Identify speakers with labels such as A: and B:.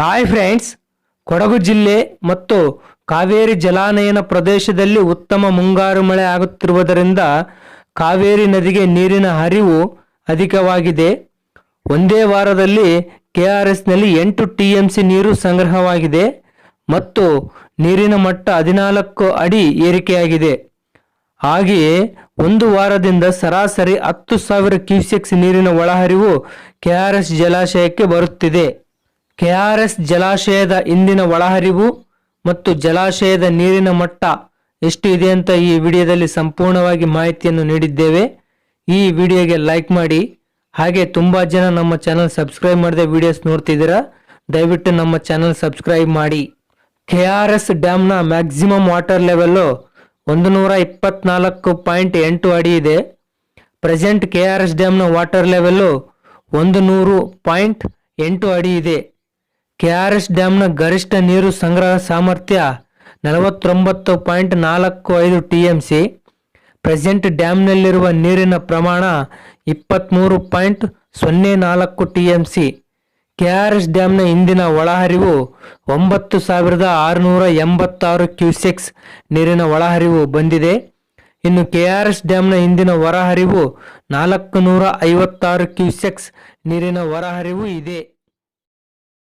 A: Hi friends, Kodagu ಜಿಲ್ಲೆ ಮತ್ತು ಕಾವೇರಿ ಜಲಾನಯನ ಪ್ರದೇಶದಲ್ಲಿ ಉತ್ತಮ ಮುಂಗಾರು ಮಳೆ ಆಗುತ್ತಿರುವುದರಿಂದ ಕಾವೇರಿ ನದಿಗೆ ನೀರಿನ ಹರಿವು ಅಧಿಕವಾಗಿದೆ. ಒಂದೇ ವಾರದಲ್ಲಿ ಕೆ ಆರ್ ಎಸ್ನಲ್ಲಿ ಎಂಟು ಟಿ ಎಂ ಸಿ ನೀರು ಸಂಗ್ರಹವಾಗಿದೆ ಮತ್ತು ನೀರಿನ ಮಟ್ಟ ಹದಿನಾಲ್ಕು ಅಡಿ ಏರಿಕೆಯಾಗಿದೆ. ಹಾಗೆಯೇ ಒಂದು ವಾರದಿಂದ ಸರಾಸರಿ ಹತ್ತು ಸಾವಿರ ಕ್ಯೂಸೆಕ್ಸ್ ನೀರಿನ ಒಳಹರಿವು ಕೆ ಆರ್ ಎಸ್ ಜಲಾಶಯಕ್ಕೆ ಬರುತ್ತಿದೆ. ಕೆಆರ್ಎಸ್ ಜಲಾಶಯದ ಇಂದಿನ ಒಳಹರಿವು ಮತ್ತು ಜಲಾಶಯದ ನೀರಿನ ಮಟ್ಟ ಎಷ್ಟು ಇದೆ ಅಂತ ಈ ವಿಡಿಯೋದಲ್ಲಿ ಸಂಪೂರ್ಣವಾಗಿ ಮಾಹಿತಿಯನ್ನು ನೀಡಿದ್ದೇವೆ. ಈ ವಿಡಿಯೋಗೆ ಲೈಕ್ ಮಾಡಿ. ಹಾಗೆ ತುಂಬ ಜನ ನಮ್ಮ ಚಾನಲ್ ಸಬ್ಸ್ಕ್ರೈಬ್ ಮಾಡದೆ ವಿಡಿಯೋಸ್ ನೋಡ್ತಿದ್ದೀರಾ? ದಯವಿಟ್ಟು ನಮ್ಮ ಚಾನಲ್ ಸಬ್ಸ್ಕ್ರೈಬ್ ಮಾಡಿ. ಕೆ ಆರ್ ಎಸ್ ಡ್ಯಾಮ್ನ ಮ್ಯಾಕ್ಸಿಮಮ್ ವಾಟರ್ ಲೆವೆಲ್ಲು ಒಂದು ನೂರ ಇಪ್ಪತ್ನಾಲ್ಕು ಪಾಯಿಂಟ್ ಎಂಟು ಅಡಿ ಇದೆ. ಪ್ರೆಸೆಂಟ್ ಕೆ ಆರ್ ಎಸ್ ಡ್ಯಾಮ್ನ ವಾಟರ್ ಲೆವೆಲ್ಲು ಒಂದು ನೂರು ಪಾಯಿಂಟ್ ಎಂಟು ಅಡಿ ಇದೆ. ಕೆ ಆರ್ ಎಸ್ ಡ್ಯಾಮ್ನ ಗರಿಷ್ಠ ನೀರು ಸಂಗ್ರಹ ಸಾಮರ್ಥ್ಯ ನಲವತ್ತೊಂಬತ್ತು ಪಾಯಿಂಟ್ ನಾಲ್ಕು ಐದು ಟಿ ಎಂ ಸಿ ಪ್ರೆಸೆಂಟ್ ಡ್ಯಾಮ್ನಲ್ಲಿರುವ ನೀರಿನ ಪ್ರಮಾಣ ಇಪ್ಪತ್ತ್ಮೂರು ಪಾಯಿಂಟ್ ಸೊನ್ನೆ ನಾಲ್ಕು T M C K R S ಡ್ಯಾಮ್ನ ಇಂದಿನ ಒಳಹರಿವು ಒಂಬತ್ತು ಸಾವಿರದ ಆರುನೂರ ಎಂಬತ್ತಾರು ಕ್ಯೂಸೆಕ್ಸ್ ನೀರಿನ ಒಳಹರಿವು ಬಂದಿದೆ. ಇನ್ನು ಕೆ ಆರ್ ಎಸ್ ಡ್ಯಾಮ್ನ ಇಂದಿನ ಹೊರಹರಿವು ನಾಲ್ಕು ನೂರ ಐವತ್ತಾರು ಕ್ಯೂಸೆಕ್ಸ್ ನೀರಿನ ಹೊರಹರಿವು ಇದೆ.